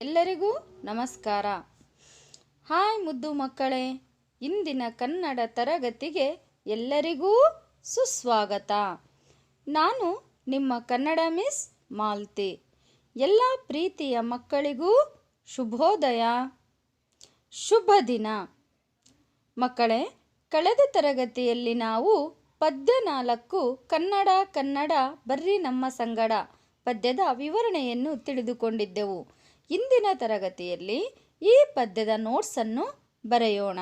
ಎಲ್ಲರಿಗೂ ನಮಸ್ಕಾರ. ಹಾಯ್ ಮುದ್ದು ಮಕ್ಕಳೇ, ಇಂದಿನ ಕನ್ನಡ ತರಗತಿಗೆ ಎಲ್ಲರಿಗೂ ಸುಸ್ವಾಗತ. ನಾನು ನಿಮ್ಮ ಕನ್ನಡ ಮಿಸ್ ಮಾಲ್ತಿ. ಎಲ್ಲ ಪ್ರೀತಿಯ ಮಕ್ಕಳಿಗೂ ಶುಭೋದಯ. ಶುಭ ದಿನ. ಮಕ್ಕಳೇ, ಕಳೆದ ತರಗತಿಯಲ್ಲಿ ನಾವು ಪದ್ಯ ನಾಲ್ಕು ಕನ್ನಡ ಕನ್ನಡ ಬರ್ರಿ ನಮ್ಮ ಸಂಗಡ ಪದ್ಯದ ವಿವರಣೆಯನ್ನು ತಿಳಿದುಕೊಂಡಿದ್ದೆವು. ಇಂದಿನ ತರಗತಿಯಲ್ಲಿ ಈ ಪದ್ಯದ ನೋಟ್ಸನ್ನು ಬರೆಯೋಣ.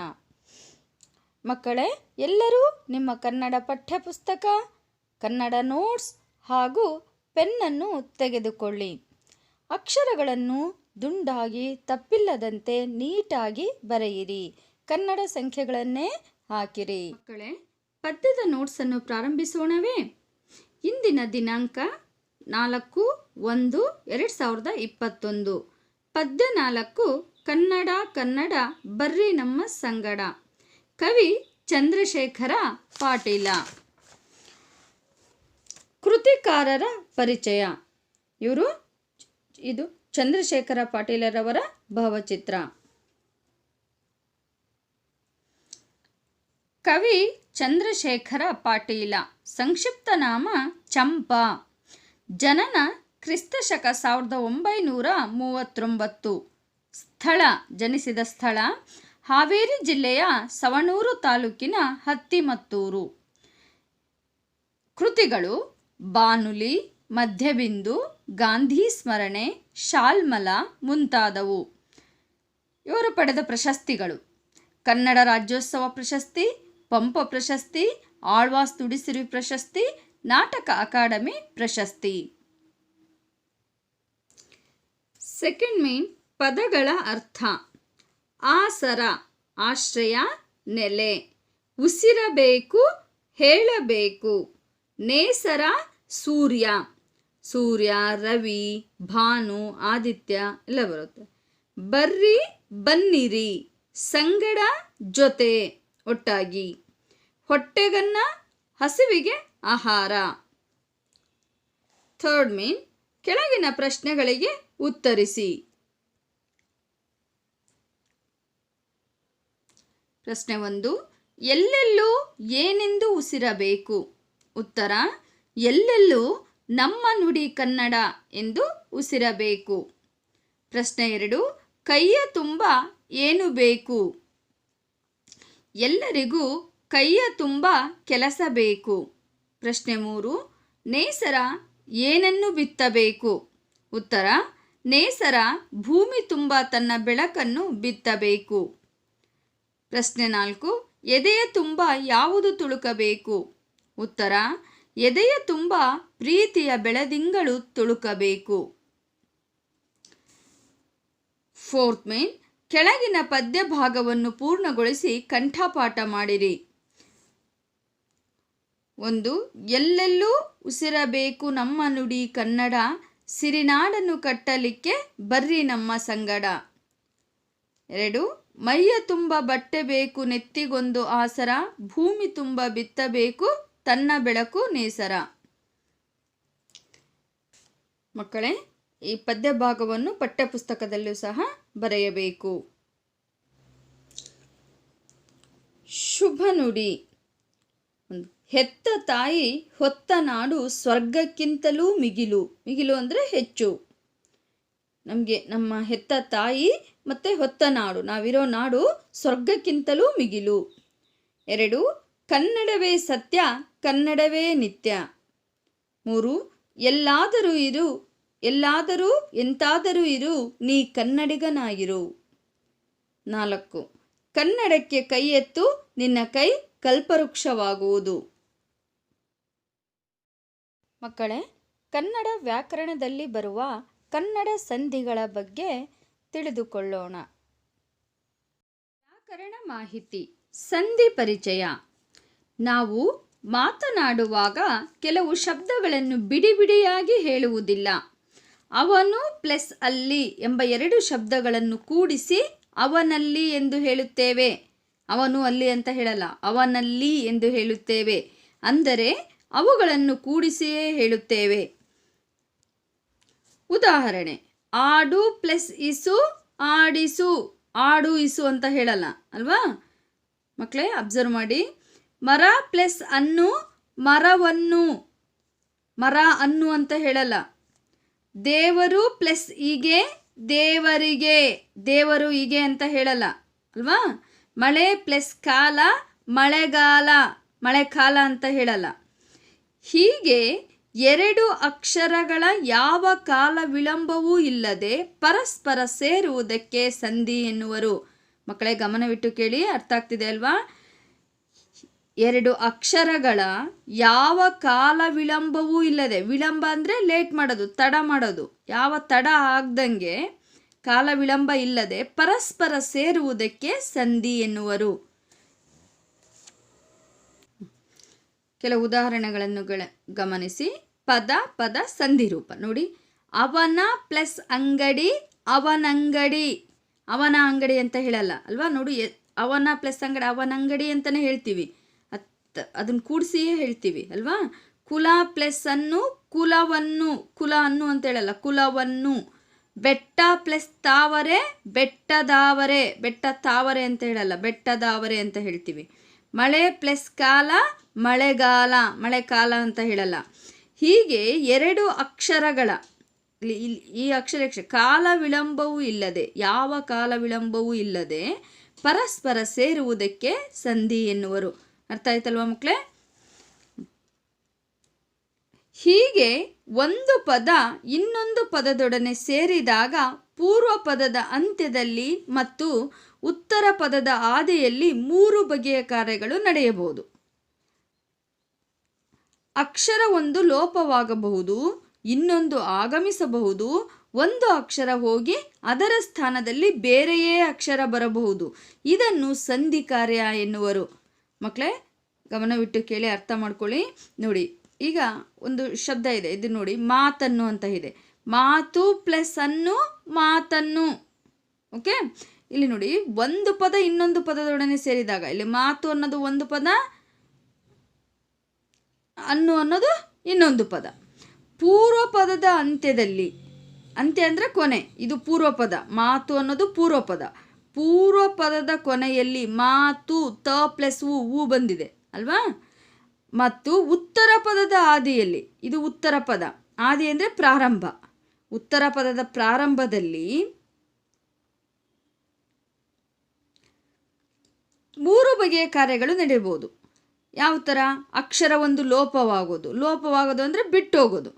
ಮಕ್ಕಳೇ, ಎಲ್ಲರೂ ನಿಮ್ಮ ಕನ್ನಡ ಪಠ್ಯಪುಸ್ತಕ, ಕನ್ನಡ ನೋಟ್ಸ್ ಹಾಗೂ ಪೆನ್ನನ್ನು ತೆಗೆದುಕೊಳ್ಳಿ. ಅಕ್ಷರಗಳನ್ನು ದುಂಡಾಗಿ ತಪ್ಪಿಲ್ಲದಂತೆ ನೀಟಾಗಿ ಬರೆಯಿರಿ. ಕನ್ನಡ ಸಂಖ್ಯೆಗಳನ್ನೇ ಹಾಕಿರಿ. ಮಕ್ಕಳೇ, ಪದ್ಯದ ನೋಟ್ಸನ್ನು ಪ್ರಾರಂಭಿಸೋಣವೇ. ಇಂದಿನ ದಿನಾಂಕ ನಾಲ್ಕು ಒಂದು ಎರಡು ಸಾವಿರದ ಇಪ್ಪತ್ತೊಂದು. ಪದ್ಯ ನಾಲ್ಕು ಕನ್ನಡ ಕನ್ನಡ ಬರ್ರಿ ನಮ್ಮ ಸಂಗಡ. ಕವಿ ಚಂದ್ರಶೇಖರ ಪಾಟೀಲ. ಕೃತಿಕಾರರ ಪರಿಚಯ. ಇವರು ಇದು ಚಂದ್ರಶೇಖರ ಪಾಟೀಲರವರ ಭಾವಚಿತ್ರ. ಕವಿ ಚಂದ್ರಶೇಖರ ಪಾಟೀಲ. ಸಂಕ್ಷಿಪ್ತ ನಾಮ ಚಂಪಾ. ಜನನ ಕ್ರಿಸ್ತಶಕ ಸಾವಿರದ ಒಂಬೈನೂರ ಮೂವತ್ತೊಂಬತ್ತು. ಸ್ಥಳ, ಜನಿಸಿದ ಸ್ಥಳ, ಹಾವೇರಿ ಜಿಲ್ಲೆಯ ಸವಣೂರು ತಾಲೂಕಿನ ಹತ್ತಿಮತ್ತೂರು. ಕೃತಿಗಳು ಬಾನುಲಿ, ಮಧ್ಯಬಿಂದು, ಗಾಂಧಿ ಸ್ಮರಣೆ, ಶಾಲ್ಮಲ ಮುಂತಾದವು. ಇವರು ಪಡೆದ ಪ್ರಶಸ್ತಿಗಳು. ಕನ್ನಡ ರಾಜ್ಯೋತ್ಸವ ಪ್ರಶಸ್ತಿ, ಪಂಪ ಪ್ರಶಸ್ತಿ, ಆಳ್ವಾಸ್ ತುಡಿಸಿರಿ ಪ್ರಶಸ್ತಿ, ನಾಟಕ ಅಕಾಡೆಮಿ ಪ್ರಶಸ್ತಿ. ಸೆಕೆಂಡ್ ಮೀನ್ ಪದಗಳ ಅರ್ಥ. ಆಸರ, ಆಶ್ರಯ, ನೆಲೆ. ಉಸಿರಬೇಕು, ಹೇಳಬೇಕು. ನೇಸರ, ಸೂರ್ಯ. ಸೂರ್ಯ, ರವಿ, ಭಾನು, ಆದಿತ್ಯ ಎಲ್ಲ ಬರುತ್ತೆ. ಬರ್ರಿ, ಬನ್ನಿರಿ. ಸಂಗಡ, ಜೊತೆ. ಒಟ್ಟಾಗಿ. ಹೊಟ್ಟೆಗನ್ನ, ಹಸಿವಿಗೆ ಆಹಾರ. ಥರ್ಡ್ ಮೀನ್ ಕೆಳಗಿನ ಪ್ರಶ್ನೆಗಳಿಗೆ ಉತ್ತರಿಸಿ. ಪ್ರಶ್ನೆ ಒಂದು, ಎಲ್ಲೆಲ್ಲೂ ಏನೆಂದು ಉಸಿರಬೇಕು? ಉತ್ತರ, ಎಲ್ಲೆಲ್ಲೂ ನಮ್ಮ ನುಡಿ ಕನ್ನಡ ಎಂದು ಉಸಿರಬೇಕು. ಪ್ರಶ್ನೆ ಎರಡು, ಕೈಯ ತುಂಬ ಏನು ಬೇಕು? ಎಲ್ಲರಿಗೂ ಕೈಯ ತುಂಬ ಕೆಲಸ ಬೇಕು. ಪ್ರಶ್ನೆ ಮೂರು, ನೇಸರ ಏನನ್ನು ಬಿತ್ತಬೇಕು? ಉತ್ತರ, ನೇಸರ ಭೂಮಿ ತುಂಬ ತನ್ನ ಬೆಳಕನ್ನು ಬಿತ್ತಬೇಕು. ಪ್ರಶ್ನೆ ನಾಲ್ಕು, ಎದೆಯ ತುಂಬ ಯಾವುದು ತುಳುಕಬೇಕು? ಉತ್ತರ, ಎದೆಯ ತುಂಬ ಪ್ರೀತಿಯ ಬೆಳದಿಂಗಳು ತುಳುಕಬೇಕು. ಫೋರ್ತ್ ಮೇನ್, ಕೆಳಗಿನ ಪದ್ಯ ಭಾಗವನ್ನು ಪೂರ್ಣಗೊಳಿಸಿ ಕಂಠಪಾಠ ಮಾಡಿರಿ. ಒಂದು, ಎಲ್ಲೆಲ್ಲೂ ಉಸಿರಬೇಕು ನಮ್ಮ ನುಡಿ ಕನ್ನಡ, ಸಿರಿನಾಡನ್ನು ಕಟ್ಟಲಿಕ್ಕೆ ಬರ್ರಿ ನಮ್ಮ ಸಂಗಡ. ಎರಡು, ಮೈಯ ತುಂಬ ಬಟ್ಟೆ ಬೇಕು ನೆತ್ತಿಗೊಂದು ಆಸರ, ಭೂಮಿ ತುಂಬ ಬಿತ್ತಬೇಕು ತನ್ನ ಬೆಳಕು ನೇಸರ. ಮಕ್ಕಳೇ, ಈ ಪದ್ಯ ಭಾಗವನ್ನು ಪಠ್ಯಪುಸ್ತಕದಲ್ಲೂ ಸಹ ಬರೆಯಬೇಕು. ಶುಭ ನುಡಿ. ಒಂದು ಹೆತ್ತ ತಾಯಿ ಹೊತ್ತ ನಾಡು ಸ್ವರ್ಗಕ್ಕಿಂತಲೂ ಮಿಗಿಲು. ಮಿಗಿಲು ಅಂದರೆ ಹೆಚ್ಚು. ನಮಗೆ ನಮ್ಮ ಹೆತ್ತ ತಾಯಿ ಮತ್ತು ಹೊತ್ತ ನಾಡು. ನಾವಿರೋ ನಾಡು ಸ್ವರ್ಗಕ್ಕಿಂತಲೂ ಮಿಗಿಲು. ಎರಡು, ಕನ್ನಡವೇ ಸತ್ಯ, ಕನ್ನಡವೇ ನಿತ್ಯ. ಮೂರು, ಎಲ್ಲಾದರೂ ಇರು, ಎಲ್ಲಾದರೂ ಎಂತಾದರೂ ಇರು, ನೀ ಕನ್ನಡಿಗನಾಗಿರು. ನಾಲ್ಕು, ಕನ್ನಡಕ್ಕೆ ಕೈ ಎತ್ತು, ನಿನ್ನ ಕೈ ಕಲ್ಪವೃಕ್ಷವಾಗುವುದು. ಮಕ್ಕಳೇ, ಕನ್ನಡ ವ್ಯಾಕರಣದಲ್ಲಿ ಬರುವ ಕನ್ನಡ ಸಂಧಿಗಳ ಬಗ್ಗೆ ತಿಳಿದುಕೊಳ್ಳೋಣ. ವ್ಯಾಕರಣ ಮಾಹಿತಿ, ಸಂಧಿ ಪರಿಚಯ. ನಾವು ಮಾತನಾಡುವಾಗ ಕೆಲವು ಶಬ್ದಗಳನ್ನು ಬಿಡಿ ಬಿಡಿಯಾಗಿ ಹೇಳುವುದಿಲ್ಲ. ಅವನು ಪ್ಲಸ್ ಅಲ್ಲಿ ಎಂಬ ಎರಡು ಶಬ್ದಗಳನ್ನು ಕೂಡಿಸಿ ಅವನಲ್ಲಿ ಎಂದು ಹೇಳುತ್ತೇವೆ. ಅವನು ಅಲ್ಲಿ ಅಂತ ಹೇಳಲ್ಲ, ಅವನಲ್ಲಿ ಎಂದು ಹೇಳುತ್ತೇವೆ. ಅಂದರೆ, ಅವುಗಳನ್ನು ಕೂಡಿಸಿಯೇ ಹೇಳುತ್ತೇವೆ. ಉದಾಹರಣೆ, ಆಡು ಪ್ಲಸ್ ಇಸು, ಆಡಿಸು. ಆಡು, ಇಸು ಅಂತ ಹೇಳಲ್ಲ, ಅಲ್ವಾ? ಮಕ್ಕಳೇ ಅಬ್ಸರ್ವ್ ಮಾಡಿ. ಮರ ಪ್ಲಸ್ ಅನ್ನು, ಮರವನ್ನು. ಮರ, ಅನ್ನು ಅಂತ ಹೇಳಲ್ಲ. ದೇವರು ಪ್ಲಸ್ ಹೀಗೆ, ದೇವರಿಗೆ. ದೇವರು ಹೀಗೆ ಅಂತ ಹೇಳಲ್ಲ, ಅಲ್ವಾ? ಮಳೆ ಪ್ಲಸ್ ಕಾಲ, ಮಳೆಗಾಲ. ಮಳೆಕಾಲ ಅಂತ ಹೇಳಲ್ಲ. ಹೀಗೆ ಎರಡು ಅಕ್ಷರಗಳ ಯಾವ ಕಾಲ ವಿಳಂಬವೂ ಇಲ್ಲದೆ ಪರಸ್ಪರ ಸೇರುವುದಕ್ಕೆ ಸಂಧಿ ಎನ್ನುವರು. ಮಕ್ಕಳೇ, ಗಮನವಿಟ್ಟು ಕೇಳಿ, ಅರ್ಥ ಆಗ್ತಿದೆ ಅಲ್ವಾ? ಎರಡು ಅಕ್ಷರಗಳ ಯಾವ ಕಾಲ ವಿಳಂಬವೂ ಇಲ್ಲದೆ, ವಿಳಂಬ ಅಂದರೆ ಲೇಟ್ ಮಾಡೋದು, ತಡ ಮಾಡೋದು. ಯಾವ ತಡ ಆಗ್ದಂಗೆ ಕಾಲ ವಿಳಂಬ ಇಲ್ಲದೆ ಪರಸ್ಪರ ಸೇರುವುದಕ್ಕೆ ಸಂಧಿ ಎನ್ನುವರು. ಕೆಲವು ಉದಾಹರಣೆಗಳನ್ನು ಗಮನಿಸಿ. ಪದ ಪದ, ಸಂಧಿ ರೂಪ. ನೋಡಿ, ಅವನ ಪ್ಲಸ್ ಅಂಗಡಿ, ಅವನಂಗಡಿ. ಅವನ ಅಂಗಡಿ ಅಂತ ಹೇಳಲ್ಲ, ಅಲ್ವಾ? ನೋಡಿ ಅವನ ಪ್ಲಸ್ ಅಂಗಡಿ ಅವನ ಅಂಗಡಿ ಅಂತಲೇ ಹೇಳ್ತೀವಿ. ಅತ್ ಅದನ್ನು ಕೂಡಿಸಿಯೇ ಹೇಳ್ತೀವಿ, ಅಲ್ವಾ? ಕುಲ ಪ್ಲಸ್ ಅನ್ನು ಕುಲವನ್ನು, ಕುಲ ಅನ್ನು ಅಂತ ಹೇಳಲ್ಲ, ಕುಲವನ್ನು. ಬೆಟ್ಟ ಪ್ಲಸ್ ತಾವರೆ, ಬೆಟ್ಟದಾವರೆ. ಬೆಟ್ಟ ತಾವರೆ ಅಂತ ಹೇಳಲ್ಲ, ಬೆಟ್ಟದಾವರೆ ಅಂತ ಹೇಳ್ತೀವಿ. ಮಳೆ ಪ್ಲಸ್ ಕಾಲ, ಮಳೆಗಾಲ. ಮಳೆಕಾಲ ಅಂತ ಹೇಳಲ್ಲ. ಹೀಗೆ ಎರಡು ಅಕ್ಷರಗಳ ಈ ಅಕ್ಷರ ಕಾಲ ವಿಳಂಬವೂ ಇಲ್ಲದೆ, ಯಾವ ಕಾಲ ವಿಳಂಬವೂ ಇಲ್ಲದೆ ಪರಸ್ಪರ ಸೇರುವುದಕ್ಕೆ ಸಂಧಿ ಎನ್ನುವರು. ಅರ್ಥ ಆಯ್ತಲ್ವಾ ಮಕ್ಕಳೇ ಹೀಗೆ ಒಂದು ಪದ ಇನ್ನೊಂದು ಪದದೊಡನೆ ಸೇರಿದಾಗ ಪೂರ್ವ ಪದದ ಅಂತ್ಯದಲ್ಲಿ ಮತ್ತು ಉತ್ತರ ಪದದ ಆದಿಯಲ್ಲಿ ಮೂರು ಬಗೆಯ ಕಾರ್ಯಗಳು ನಡೆಯಬಹುದು. ಅಕ್ಷರ ಒಂದು ಲೋಪವಾಗಬಹುದು, ಇನ್ನೊಂದು ಆಗಮಿಸಬಹುದು, ಒಂದು ಅಕ್ಷರ ಹೋಗಿ ಅದರ ಸ್ಥಾನದಲ್ಲಿ ಬೇರೆಯೇ ಅಕ್ಷರ ಬರಬಹುದು. ಇದನ್ನು ಸಂಧಿ ಕಾರ್ಯ ಎನ್ನುವರು. ಮಕ್ಕಳೇ, ಗಮನವಿಟ್ಟು ಕೇಳಿ ಅರ್ಥ ಮಾಡ್ಕೊಳ್ಳಿ. ನೋಡಿ ಈಗ ಒಂದು ಶಬ್ದ ಇದೆ, ಇದು ನೋಡಿ, ಮಾತನ್ನು ಅಂತ ಇದೆ. ಮಾತು ಪ್ಲಸ್ ಅನ್ನು, ಮಾತನ್ನು. ಓಕೆ? ಇಲ್ಲಿ ನೋಡಿ, ಒಂದು ಪದ ಇನ್ನೊಂದು ಪದದೊಡನೆ ಸೇರಿದಾಗ, ಇಲ್ಲಿ ಮಾತು ಅನ್ನೋದು ಒಂದು ಪದ, ಅನ್ನು ಅನ್ನೋದು ಇನ್ನೊಂದು ಪದ. ಪೂರ್ವ ಪದದ ಅಂತ್ಯದಲ್ಲಿ, ಅಂತ್ಯ ಅಂದರೆ ಕೊನೆ, ಇದು ಪೂರ್ವ ಪದ. ಮಾತು ಅನ್ನೋದು ಪೂರ್ವ ಪದ. ಪೂರ್ವ ಪದದ ಕೊನೆಯಲ್ಲಿ ಮಾತು, ತ ಪ್ಲಸ್ ಉ ಬಂದಿದೆ, ಅಲ್ವಾ? ಮತ್ತು ಉತ್ತರ ಪದದ ಆದಿಯಲ್ಲಿ, ಇದು ಉತ್ತರ ಪದ. ಆದಿ ಅಂದರೆ ಪ್ರಾರಂಭ. ಉತ್ತರ ಪದದ ಪ್ರಾರಂಭದಲ್ಲಿ ಮೂರು ಬಗೆಯ ಕಾರ್ಯಗಳು ನಡೆಯಬಹುದು. ಯಾವ ಥರ ಅಕ್ಷರ ಒಂದು ಲೋಪವಾಗೋದು. ಲೋಪವಾಗೋದು ಅಂದರೆ ಬಿಟ್ಟು ಹೋಗೋದು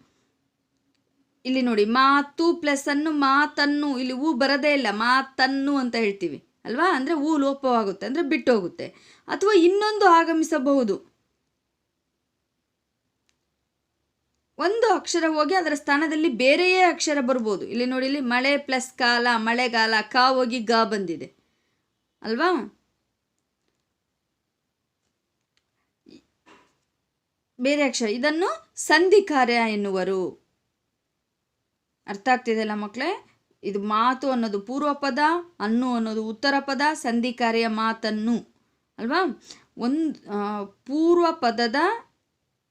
ಇಲ್ಲಿ ನೋಡಿ, ಮಾತು ಪ್ಲಸ್ ಅನ್ನು, ಮಾತನ್ನು, ಇಲ್ಲಿ ಹೂ ಬರದೇ ಇಲ್ಲ, ಮಾತನ್ನು ಅಂತ ಹೇಳ್ತೀವಿ ಅಲ್ವಾ? ಅಂದರೆ ಹೂ ಲೋಪವಾಗುತ್ತೆ, ಅಂದರೆ ಬಿಟ್ಟು ಹೋಗುತ್ತೆ ಅಥವಾ ಇನ್ನೊಂದು ಆಗಮಿಸಬಹುದು. ಒಂದು ಅಕ್ಷರ ಹೋಗಿ ಅದರ ಸ್ಥಾನದಲ್ಲಿ ಬೇರೆಯೇ ಅಕ್ಷರ ಬರ್ಬೋದು. ಇಲ್ಲಿ ನೋಡಿ, ಇಲ್ಲಿ ಮಳೆ ಪ್ಲಸ್ ಕಾಲ, ಮಳೆಗಾಲ, ಕ ಹೋಗಿ ಗ ಬಂದಿದೆ. ಅಲ್ವಾ? ಬೇರೆ ಅಕ್ಷರ. ಇದನ್ನು ಸಂಧಿ ಕಾರ್ಯ ಎನ್ನುವರು. ಅರ್ಥ ಆಗ್ತಿದೆಯಲ್ಲ ಮಕ್ಕಳೇ? ಇದು ಮಾತು ಅನ್ನೋದು ಪೂರ್ವ ಪದ, ಅನ್ನು ಅನ್ನೋದು ಉತ್ತರ ಪದ, ಸಂಧಿ ಕಾರ್ಯ ಮಾತನ್ನು. ಅಲ್ವಾ? ಒಂದು ಪೂರ್ವ ಪದದ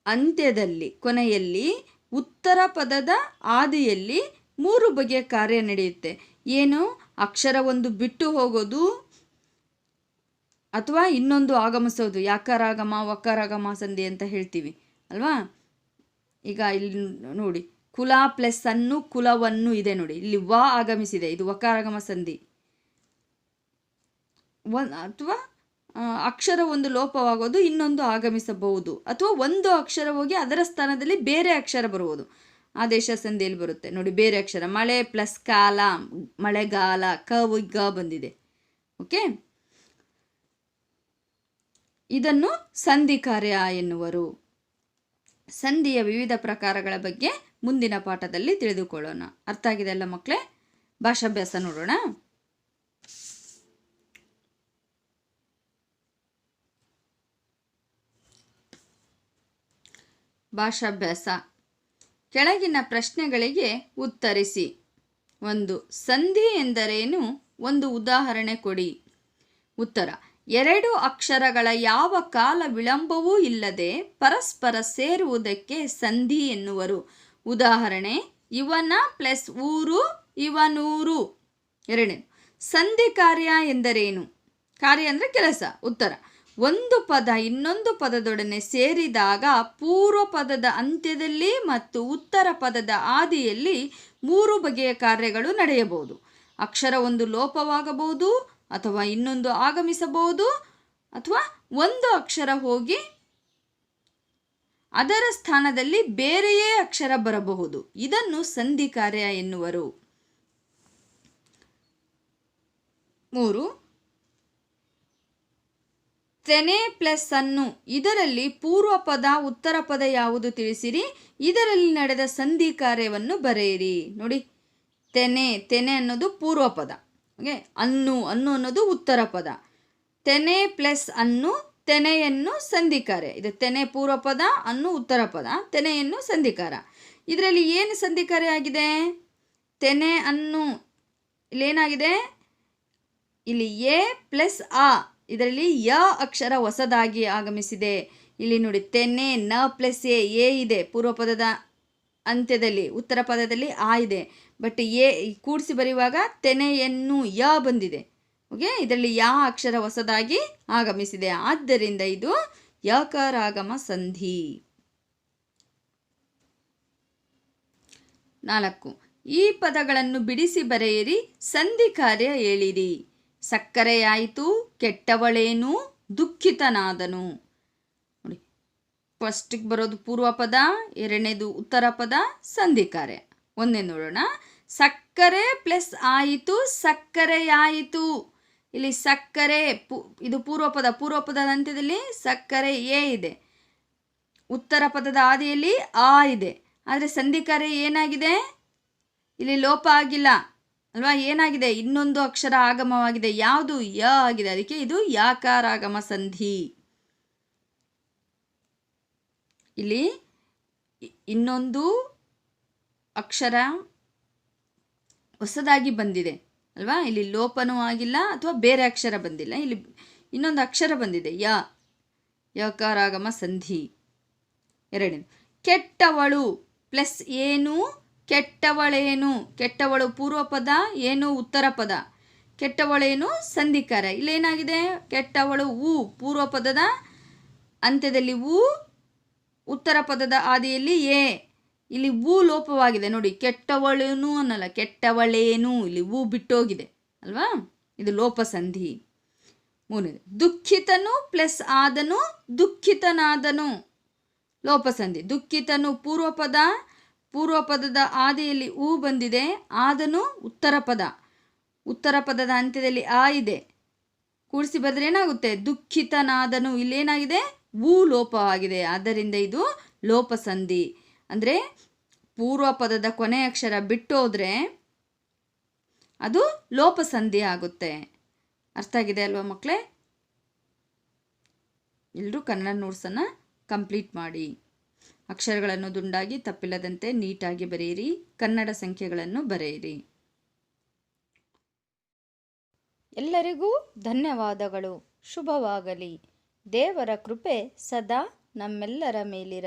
ಅಂತ್ಯದಲ್ಲಿ, ಕೊನೆಯಲ್ಲಿ, ಉತ್ತರ ಪದದ ಆದಿಯಲ್ಲಿ ಮೂರು ಬಗೆಯ ಕಾರ್ಯ ನಡೆಯುತ್ತೆ. ಏನು? ಅಕ್ಷರ ಒಂದು ಬಿಟ್ಟು ಹೋಗೋದು ಅಥವಾ ಇನ್ನೊಂದು ಆಗಮಿಸೋದು. ಯಾಕಾರಾಗಮ, ವಕಾರಾಗಮ, ಸಂಧಿ ಅಂತ ಹೇಳ್ತೀವಿ. ಅಲ್ವಾ? ಈಗ ಇಲ್ಲಿ ನೋಡಿ. ಕುಲ ಪ್ಲಸ್ ಅನ್ನು, ಕುಲವನ್ನು ಇದೆ ನೋಡಿ. ಇಲ್ಲಿ ವ ಆಗಮಿಸಿದೆ. ಇದು ವಕಾರಾಗಮ, ಸಂಧಿ. ಅಥವಾ ಅಕ್ಷರ ಒಂದು ಲೋಪವಾಗೋದು, ಇನ್ನೊಂದು ಆಗಮಿಸಬಹುದು. ಅಥವಾ ಒಂದು ಅಕ್ಷರ ಹೋಗಿ ಅದರ ಸ್ಥಾನದಲ್ಲಿ ಬೇರೆ ಅಕ್ಷರ ಬರುವುದು. ಆದೇಶ ಸಂಧಿಯಲ್ಲಿ ಬರುತ್ತೆ. ನೋಡಿ, ಬೇರೆ ಅಕ್ಷರ. ಮಳೆ ಪ್ಲಸ್ ಕಾಲ, ಮಳೆಗಾಲ, ಕ ಗ ಬಂದಿದೆ. ಓಕೆ? ಇದನ್ನು ಸಂಧಿ ಕಾರ್ಯ ಎನ್ನುವರು. ಸಂಧಿಯ ವಿವಿಧ ಪ್ರಕಾರಗಳ ಬಗ್ಗೆ ಮುಂದಿನ ಪಾಠದಲ್ಲಿ ತಿಳಿದುಕೊಳ್ಳೋಣ. ಅರ್ಥ ಆಗಿದೆ ಅಲ್ಲ ಮಕ್ಕಳೇ? ಭಾಷಾಭ್ಯಾಸ ನೋಡೋಣ. ಭಾಷಾಭ್ಯಾಸ. ಕೆಳಗಿನ ಪ್ರಶ್ನೆಗಳಿಗೆ ಉತ್ತರಿಸಿ. ಒಂದು, ಸಂಧಿ ಎಂದರೇನು? ಒಂದು ಉದಾಹರಣೆ ಕೊಡಿ. ಉತ್ತರ, ಎರಡು ಅಕ್ಷರಗಳ ಯಾವ ಕಾಲ ವಿಳಂಬವೂ ಇಲ್ಲದೆ ಪರಸ್ಪರ ಸೇರುವುದಕ್ಕೆ ಸಂಧಿ ಎನ್ನುವರು. ಉದಾಹರಣೆ, ಇವನ ಪ್ಲಸ್ ಊರು, ಇವನೂರು. ಎರಡನೇ ಸಂಧಿ ಕಾರ್ಯ ಎಂದರೇನು? ಕಾರ್ಯ ಅಂದರೆ ಕೆಲಸ. ಉತ್ತರ ಒಂದು ಪದ ಇನ್ನೊಂದು ಪದದೊಡನೆ ಸೇರಿದಾಗ ಪೂರ್ವ ಪದದ ಅಂತ್ಯದಲ್ಲಿ ಮತ್ತು ಉತ್ತರ ಪದದ ಆದಿಯಲ್ಲಿ ಮೂರು ಬಗೆಯ ಕಾರ್ಯಗಳು ನಡೆಯಬಹುದು. ಅಕ್ಷರ ಒಂದು ಲೋಪವಾಗಬಹುದು ಅಥವಾ ಇನ್ನೊಂದು ಆಗಮಿಸಬಹುದು ಅಥವಾ ಒಂದು ಅಕ್ಷರ ಹೋಗಿ ಅದರ ಸ್ಥಾನದಲ್ಲಿ ಬೇರೆಯೇ ಅಕ್ಷರ ಬರಬಹುದು. ಇದನ್ನು ಸಂಧಿ ಕಾರ್ಯ ಎನ್ನುವರು. ಮೂರು. ತೆನೆ ಪ್ಲಸ್ ಅನ್ನು ಇದರಲ್ಲಿ ಪೂರ್ವ ಪದ, ಉತ್ತರ ಪದ ಯಾವುದು ತಿಳಿಸಿರಿ? ಇದರಲ್ಲಿ ನಡೆದ ಸಂಧಿ ಕಾರ್ಯವನ್ನು ಬರೆಯಿರಿ. ನೋಡಿ, ತೆನೆ ತೆನೆ ಅನ್ನೋದು ಪೂರ್ವ ಪದ. ಓಕೆ, ಅನ್ನು ಅನ್ನು ಅನ್ನೋದು ಉತ್ತರ ಪದ. ತೆನೆ ಪ್ಲಸ್ ಅನ್ನು, ತೆನೆಯನ್ನು ಸಂಧಿಕಾರ ಇದು ತೆನೆ ಪೂರ್ವ ಪದ, ಅನ್ನು ಉತ್ತರ ಪದ, ತೆನೆಯನ್ನು ಸಂಧಿಕಾರ ಇದರಲ್ಲಿ ಏನು ಸಂಧಿಕಾರ ಆಗಿದೆ? ತೆನೆ, ಅನ್ನು. ಇಲ್ಲೇನಾಗಿದೆ? ಇಲ್ಲಿ ಎ ಪ್ಲಸ್ ಆ. ಇದರಲ್ಲಿ ಯ ಅಕ್ಷರ ಹೊಸದಾಗಿ ಆಗಮಿಸಿದೆ. ಇಲ್ಲಿ ನೋಡಿ ತೆನೆ ನ ಪ್ಲಸ್ ಎ ಎ ಇದೆ. ಪೂರ್ವ ಪದದ ಅಂತ್ಯದಲ್ಲಿ, ಉತ್ತರ ಪದದಲ್ಲಿ ಆ ಇದೆ. ಬಟ್ ಎ ಕೂಡಿಸಿ ಬರೆಯುವಾಗ ತೆನೆಯನ್ನು ಯ ಬಂದಿದೆ. ಓಕೆ, ಇದರಲ್ಲಿ ಯಾ ಅಕ್ಷರ ಹೊಸದಾಗಿ ಆಗಮಿಸಿದೆ. ಆದ್ದರಿಂದ ಇದು ಯಕರಾಗಮ ಸಂಧಿ. ನಾಲ್ಕು. ಈ ಪದಗಳನ್ನು ಬಿಡಿಸಿ ಬರೆಯಿರಿ, ಸಂಧಿ ಕಾರ್ಯ ಹೇಳಿರಿ. ಸಕ್ಕರೆಯಾಯಿತು, ಕೆಟ್ಟವಳೇನು? ದುಃಖಿತನಾದನು. ನೋಡಿ ಫಸ್ಟಿಗೆ ಬರೋದು ಪೂರ್ವ ಪದ, ಎರಡನೇದು ಉತ್ತರ ಪದ ಸಂಧಿ ಕಾರ್ಯ ಒಂದೇ ನೋಡೋಣ. ಸಕ್ಕರೆ ಪ್ಲಸ್ ಆಯಿತು, ಸಕ್ಕರೆಯಾಯಿತು. ಇಲ್ಲಿ ಸಕ್ಕರೆ ಪು, ಇದು ಪೂರ್ವ ಪದ, ಪೂರ್ವ ಪದದ ಅಂತ್ಯದಲ್ಲಿ ಸಕ್ಕರೆ ಎ ಇದೆ. ಉತ್ತರ ಪದದ ಆದಿಯಲ್ಲಿ ಆ ಇದೆ. ಆದರೆ ಸಂಧಿಕಾರೆ ಏನಾಗಿದೆ? ಇಲ್ಲಿ ಲೋಪ ಆಗಿಲ್ಲ. ಅಲ್ವಾ? ಏನಾಗಿದೆ? ಇನ್ನೊಂದು ಅಕ್ಷರ ಆಗಮವಾಗಿದೆ. ಯಾವುದು? ಯ ಆಗಿದೆ. ಅದಕ್ಕೆ ಇದು ಯಾಕಾರಾಗಮ ಸಂಧಿ. ಇಲ್ಲಿ ಇನ್ನೊಂದು ಅಕ್ಷರ ಹೊಸದಾಗಿ ಬಂದಿದೆ. ಅಲ್ವಾ? ಇಲ್ಲಿ ಲೋಪನೂ ಆಗಿಲ್ಲ ಅಥವಾ ಬೇರೆ ಅಕ್ಷರ ಬಂದಿಲ್ಲ. ಇಲ್ಲಿ ಇನ್ನೊಂದು ಅಕ್ಷರ ಬಂದಿದೆ. ಯ. ಯಕಾರಾಗಮ ಸಂಧಿ. ಎರಡನೇ ಕೆಟ್ಟವಳು ಪ್ಲಸ್ ಏನು? ಕೆಟ್ಟವಳೇನು? ಕೆಟ್ಟವಳು ಪೂರ್ವ ಪದ, ಏನು ಉತ್ತರ ಪದ? ಕೆಟ್ಟವಳೇನು ಸಂಧಿಕಾರ. ಇಲ್ಲೇನಾಗಿದೆ? ಕೆಟ್ಟವಳು ಊ, ಪೂರ್ವ ಪದದ ಅಂತ್ಯದಲ್ಲಿ ಊ, ಉತ್ತರ ಪದದ ಆದಿಯಲ್ಲಿ ಎ. ಇಲ್ಲಿ ಊ ಲೋಪವಾಗಿದೆ. ನೋಡಿ, ಕೆಟ್ಟವಳೇನು ಅನ್ನಲ್ಲ. ಕೆಟ್ಟವಳೇನು. ಇಲ್ಲಿ ಊ ಬಿಟ್ಟೋಗಿದೆ. ಅಲ್ವಾ? ಇದು ಲೋಪ ಸಂಧಿ. ಮೂರನೇದು, ದುಃಖಿತನು ಪ್ಲಸ್ ಆದನು, ದುಃಖಿತನಾದನು. ಲೋಪಸಂಧಿ ದುಃಖಿತನು ಪೂರ್ವ ಪದ ಪೂರ್ವ ಪದದ ಆದಿಯಲ್ಲಿ ಊ ಬಂದಿದೆ, ಆದನು ಉತ್ತರ ಪದ. ಉತ್ತರ ಪದದ ಅಂತ್ಯದಲ್ಲಿ ಆ ಇದೆ. ಕೂಡಿಸಿ ಬಂದರೆ ಏನಾಗುತ್ತೆ? ದುಃಖಿತನಾದನು. ಇಲ್ಲೇನಾಗಿದೆ? ಊ ಲೋಪವಾಗಿದೆ ಆದ್ದರಿಂದ ಇದು ಲೋಪಸಂಧಿ. ಅಂದರೆ ಪೂರ್ವ ಪದದ ಕೊನೆ ಅಕ್ಷರ ಬಿಟ್ಟೋದ್ರೆ ಅದು ಲೋಪಸಂಧಿ ಆಗುತ್ತೆ. ಅರ್ಥ ಆಗಿದೆ ಅಲ್ವಾ ಮಕ್ಕಳೇ ಎಲ್ಲರೂ ಕನ್ನಡ ನೋಟ್ಸನ್ನು ಕಂಪ್ಲೀಟ್ ಮಾಡಿ. ಅಕ್ಷರಗಳನ್ನು ದುಂಡಾಗಿ ತಪ್ಪಿಲ್ಲದಂತೆ ನೀಟಾಗಿ ಬರೆಯಿರಿ. ಕನ್ನಡ ಸಂಖ್ಯೆಗಳನ್ನು ಬರೆಯಿರಿ. ಎಲ್ಲರಿಗೂ ಧನ್ಯವಾದಗಳು. ಶುಭವಾಗಲಿ. ದೇವರ ಕೃಪೆ ಸದಾ ನಮ್ಮೆಲ್ಲರ ಮೇಲಿರಲಿ.